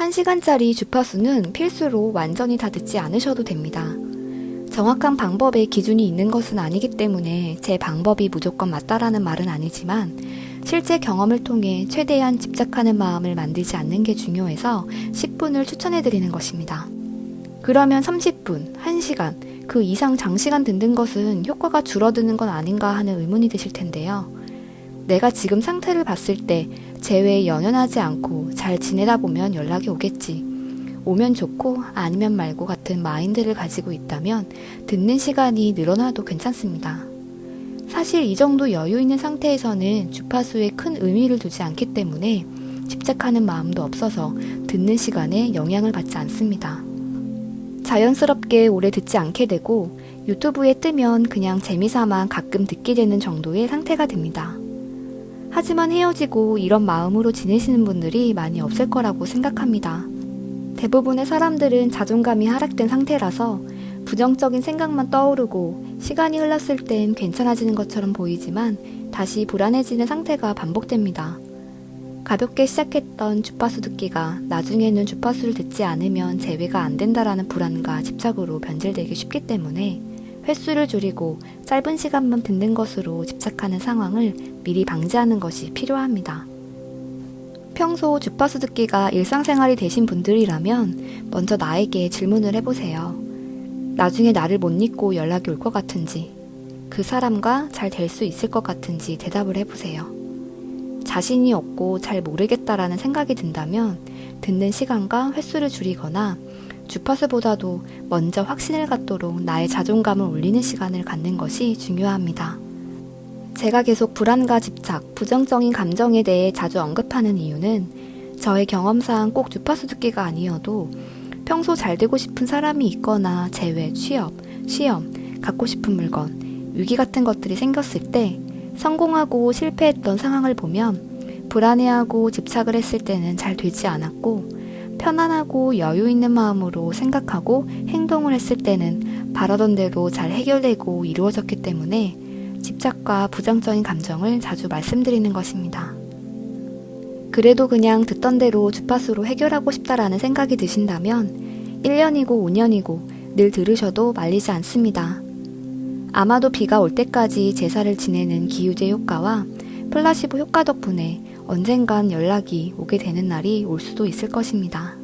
1시간짜리 주파수는 필수로 완전히 다 듣지 않으셔도 됩니다. 정확한 방법의 기준이 있는 것은 아니기 때문에 제 방법이 무조건 맞다라는 말은 아니지만 실제 경험을 통해 최대한 집착하는 마음을 만들지 않는 게 중요해서 10분을 추천해 드리는 것입니다. 그러면 30분, 1시간, 그 이상 장시간 듣는 것은 효과가 줄어드는 건 아닌가 하는 의문이 드실 텐데요. 내가 지금 상태를 봤을 때 재회에 연연하지 않고 잘 지내다 보면 연락이 오겠지. 오면 좋고 아니면 말고 같은 마인드를 가지고 있다면 듣는 시간이 늘어나도 괜찮습니다. 사실 이 정도 여유 있는 상태에서는 주파수에 큰 의미를 두지 않기 때문에 집착하는 마음도 없어서 듣는 시간에 영향을 받지 않습니다. 자연스럽게 오래 듣지 않게 되고 유튜브에 뜨면 그냥 재미삼아 가끔 듣게 되는 정도의 상태가 됩니다. 하지만 헤어지고 이런 마음으로 지내시는 분들이 많이 없을 거라고 생각합니다. 대부분의 사람들은 자존감이 하락된 상태라서 부정적인 생각만 떠오르고 시간이 흘렀을 땐 괜찮아지는 것처럼 보이지만 다시 불안해지는 상태가 반복됩니다. 가볍게 시작했던 주파수 듣기가 나중에는 주파수를 듣지 않으면 재회가 안 된다라는 불안과 집착으로 변질되기 쉽기 때문에 횟수를 줄이고 짧은 시간만 듣는 것으로 집착하는 상황을 미리 방지하는 것이 필요합니다. 평소 주파수 듣기가 일상생활이 되신 분들이라면 먼저 나에게 질문을 해보세요. 나중에 나를 못 잊고 연락이 올 것 같은지, 그 사람과 잘 될 수 있을 것 같은지 대답을 해보세요. 자신이 없고 잘 모르겠다라는 생각이 든다면 듣는 시간과 횟수를 줄이거나 주파수보다도 먼저 확신을 갖도록 나의 자존감을 올리는 시간을 갖는 것이 중요합니다. 제가 계속 불안과 집착, 부정적인 감정에 대해 자주 언급하는 이유는 저의 경험상 꼭 주파수 듣기가 아니어도 평소 잘 되고 싶은 사람이 있거나 재회, 취업, 시험, 갖고 싶은 물건, 위기 같은 것들이 생겼을 때 성공하고 실패했던 상황을 보면 불안해하고 집착을 했을 때는 잘 되지 않았고 편안하고 여유 있는 마음으로 생각하고 행동을 했을 때는 바라던 대로 잘 해결되고 이루어졌기 때문에 집착과 부정적인 감정을 자주 말씀드리는 것입니다. 그래도 그냥 듣던 대로 주파수로 해결하고 싶다라는 생각이 드신다면 1년이고 5년이고 늘 들으셔도 말리지 않습니다. 아마도 비가 올 때까지 제사를 지내는 기유제 효과와 플라시보 효과 덕분에 언젠간 연락이 오게 되는 날이 올 수도 있을 것입니다.